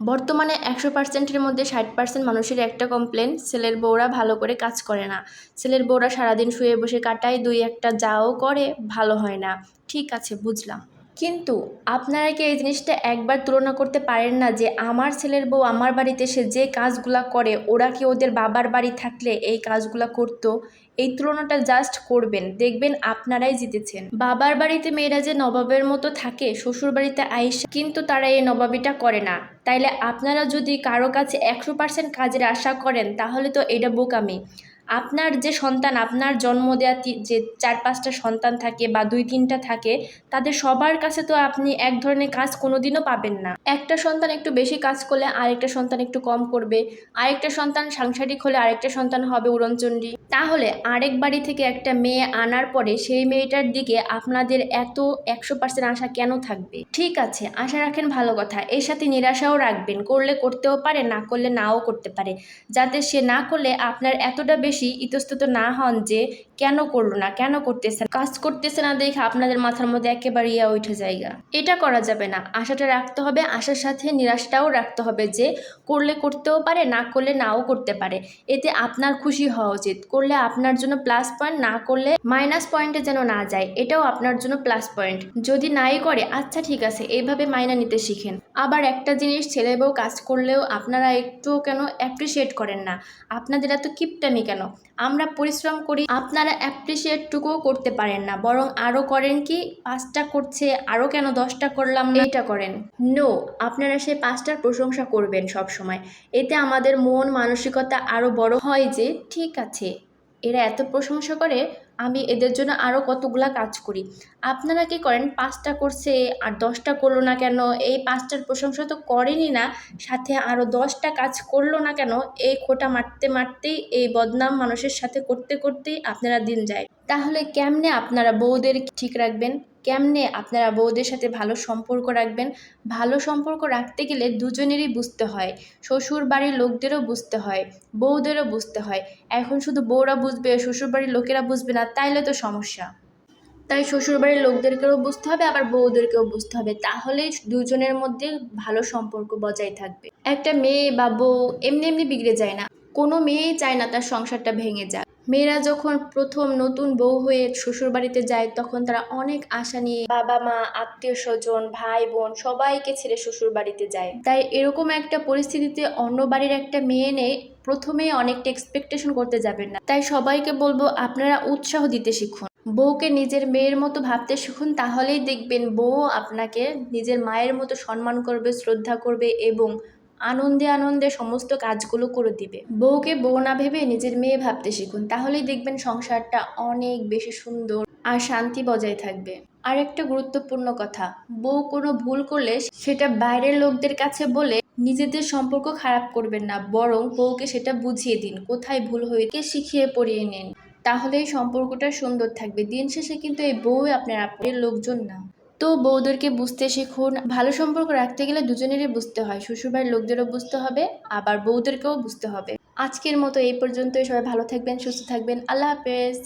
বর্তমানে একশো পার্সেন্টের মধ্যে ষাট পার্সেন্ট মানুষের একটা কমপ্লেন ছেলের বউরা ভালো করে কাজ করে না। ছেলের বউরা সারাদিন শুয়ে বসে কাটায়, দুই একটা যাও করে, ভালো হয় না। ঠিক আছে, বুঝলাম। কিন্তু আপনারা কি এই জিনিসটা একবার তুলনা করতে পারেন না যে আমার ছেলের বউ আমার বাড়িতে সে যে কাজগুলা করে, ওরা কি ওদের বাবার বাড়ি থাকলে এই কাজগুলা করতো? এই তুলনাটা জাস্ট করবেন, দেখবেন আপনারাই জিতেছেন। বাবার বাড়িতে মেয়েরা যে নবাবের মতো থাকে, শ্বশুর বাড়িতে আইসা কিন্তু তারা এই নবাবিটা করে না। তাইলে আপনারা যদি কারও কাছে একশো পার্সেন্ট কাজের আশা করেন, তাহলে তো এটা বোকামি। আপনার যে সন্তান, আপনার জন্ম দেওয়া যে চার পাঁচটা সন্তান থাকে বা দুই তিনটা থাকে, তাদের সবার কাছে তো আপনি এক ধরনের কাজ কোনোদিনও পাবেন না। একটা সন্তান একটু বেশি কাজ করলে আরেকটা সন্তান একটু কম করবে, আরেকটা সন্তান সাংসারিক হলে আরেকটা সন্তান হবে উড়নচণ্ডী। তাহলে আরেক বাড়ি থেকে একটা মেয়ে আনার পরে সেই মেয়েটার দিকে আপনাদের এত একশো পার্সেন্ট আশা কেন থাকবে? ঠিক আছে, আশা রাখেন ভালো কথা। এর সাথে নিরাশাও রাখবেন, করলে করতেও পারে, না করলে নাও করতে পারে। যাতে সে না করলে আপনার এতটা বেশি ইতস্তত না হন যে কেন করল না? কেন করতেছে না? কাজ করতেছে না দেখে আপনাদের মাথার মধ্যে একেবারে ইয়া উঠে জায়গা। এটা করা যাবে না। আশাটা রাখতে হবে, আশার সাথে নিরাশটাও রাখতে হবে যে করলে করতেও পারে, না করলে নাও করতে পারে। এতে আপনার খুশি হওয়া উচিত। করলে আপনার জন্য প্লাস পয়েন্ট না করলে মাইনাস পয়েন্টে যেন না যায়। এটাও আপনার জন্য প্লাস পয়েন্ট যদি নাই করে আচ্ছা ঠিক আছে, এইভাবে মাইনা নিতে শিখেন। আবার একটা জিনিস ছেলে বউ কাজ করলেও আপনারা একটুও কেন অ্যাপ্রিসিয়েট করেন না? আপনাদের এত কিপটামি কেন? আমরা পরিশ্রম করি, আপনারা অ্যাপ্রিসিয়েটটুকুও করতে পারেন না। বরং আরও করেন কি, পাঁচটা করছে আরও কেন দশটা করলাম এটা করেন। নো আপনারা সেই পাঁচটার প্রশংসা করবেন সব সময় এতে আমাদের মন, মানসিকতা আরও বড় হয় যে, ঠিক আছে এরা এত প্রশংসা করে, আমি এদের জন্য আরও কতগুলা কাজ করি। আপনারা কি করেন, পাঁচটা করছে আর দশটা করল না কেন? এই পাঁচটার প্রশংসা তো করেনি না, সাথে আরও দশটা কাজ করল না কেন? এই খোটা মারতে মারতেই, এই বদনাম মানুষের সাথে করতে করতেই আপনারা দিন যায়। তাহলে কেমনে আপনারা বউদের ঠিক রাখবেন? কেমনে আপনারা বউদের সাথে ভালো সম্পর্ক রাখবেন? ভালো সম্পর্ক রাখতে গেলে দুজনেরই বুঝতে হয়। শ্বশুর বাড়ির লোকদেরও বুঝতে হয়, বউদেরও বুঝতে হয়। এখন শুধু বউরা বুঝবে শ্বশুর বাড়ির লোকেরা বুঝবে না, তাইলে তো সমস্যা। তাই শ্বশুরবাড়ির লোকদেরকেও বুঝতে হবে, আবার বউদেরকেও বুঝতে হবে। তাহলেই দুজনের মধ্যে ভালো সম্পর্ক বজায় থাকবে। একটা মেয়ে বা বউ এমনি এমনি বিগড়ে যায় না। কোনো মেয়েই চায় না তার সংসারটা ভেঙে যাক। মেয়েরা যখন প্রথম নতুন বউ হয়ে শ্বশুরবাড়িতে যায়, তখন তারা অনেক আশা নিয়ে বাবা, মা, আত্মীয় স্বজন, ভাই, বোন সবাইকে ছেড়ে শ্বশুর বাড়িতে যায়। তাই এরকম একটা পরিস্থিতিতে অন্য বাড়ির একটা মেয়ে নেই প্রথমেই অনেকটা এক্সপেকটেশন করতে যাবেন না। তাই সবাইকে বলব, আপনারা উৎসাহ দিতে শিখুন। বউকে নিজের মেয়ের মতো ভাবতে শিখুন, তাহলেই দেখবেন বউ আপনাকে নিজের মায়ের মতো সম্মান করবে, শ্রদ্ধা করবে এবং আনন্দে আনন্দে সমস্ত কাজগুলো করে দিবে। বউকে বউ না ভেবে নিজের মেয়ে ভাবতে শিখুন, তাহলেই দেখবেন সংসারটা অনেক বেশি সুন্দর আর শান্তি বজায় থাকবে। আর একটা গুরুত্বপূর্ণ কথা, বউ কোনো ভুল করলে সেটা বাইরের লোকদের কাছে বলে নিজেদের সম্পর্ক খারাপ করবেন না, বরং বউকে সেটা বুঝিয়ে দিন, কোথায় ভুল হয়েছে শিখিয়ে পড়িয়ে নিন। তাহলেই সম্পর্কটা সুন্দর থাকবে। দিন শেষে কিন্তু এই বউ আপনার আপনার লোকজন না। তো বৌদেরকে বুঝতে শিখুন, ভালো সম্পর্ক রাখতে গেলে দুজনেরই বুঝতে হয়, শ্বশুরবাড়ির লোকদেরও বুঝতে হবে, আবার বৌদেরকেও বুঝতে হবে। আজকের মতো এই পর্যন্তই, সবাই ভালো থাকবেন, সুস্থ থাকবেন, আল্লাহ হাফেজ।